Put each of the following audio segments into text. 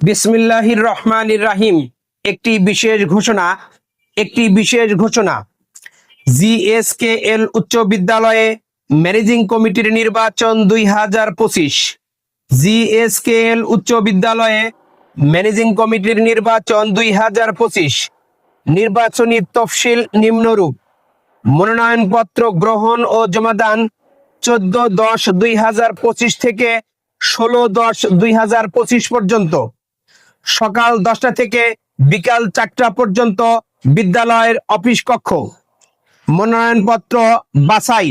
বিসমিল্লাহির রহমানির রাহিম। একটি বিশেষ ঘোষণা, একটি বিশেষ ঘোষণা। জিএসকেএল উচ্চ বিদ্যালয়ে ম্যানেজিং কমিটির নির্বাচন দুই হাজার পঁচিশ। জিএসকেএল উচ্চ বিদ্যালয়ে ম্যানেজিং কমিটির নির্বাচন দুই হাজার পঁচিশ। নির্বাচনী তফসিল নিম্নরূপ। মনোনয়নপত্র গ্রহণ ও জমাদান চোদ্দ দশ দুই হাজার পঁচিশ থেকে ষোলো দশ দুই হাজার পঁচিশ পর্যন্ত। সকাল দশটা থেকে বিকাল চারটা পর্যন্ত বিদ্যালয়ের অফিস কক্ষ। মনোনয়নপত্র বাছাই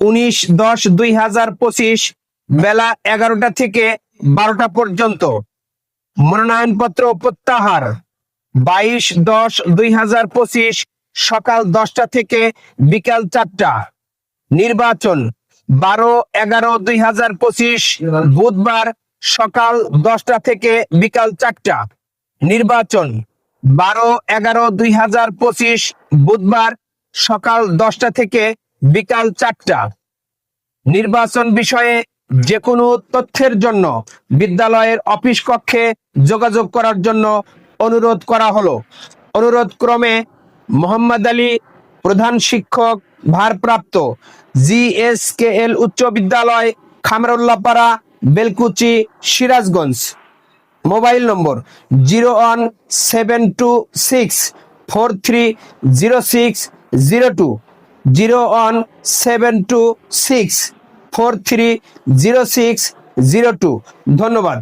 উনিশ দশ দুই হাজার পঁচিশ বেলা এগারোটা থেকে বারোটা পর্যন্ত। মনোনয়নপত্র প্রত্যাহার বাইশ দশ দুই হাজার পঁচিশ সকাল দশটা থেকে বিকাল চারটা। নির্বাচন বারো এগারো দুই হাজার পঁচিশ বুধবার সকাল দশটা থেকে বিকাল চারটা। নির্বাচন বারো এগারো দুই হাজার পঁচিশ বুধবার সকাল দশটা থেকে বিকাল চারটা। নির্বাচন বিষয়ে যে কোনো তথ্যের জন্য বিদ্যালয়ের অফিস কক্ষে যোগাযোগ করার জন্য অনুরোধ করা হলো। অনুরোধ ক্রমে মোহাম্মদ আলী, প্রধান শিক্ষক, ভারপ্রাপ্ত জিএসকেএল উচ্চ বিদ্যালয়, Khamrullapara Belkuchi, Sirajganj. Mobile number zero one seven two six four three zero six zero two. Zero one seven two six four three zero six zero two. ধন্যবাদ।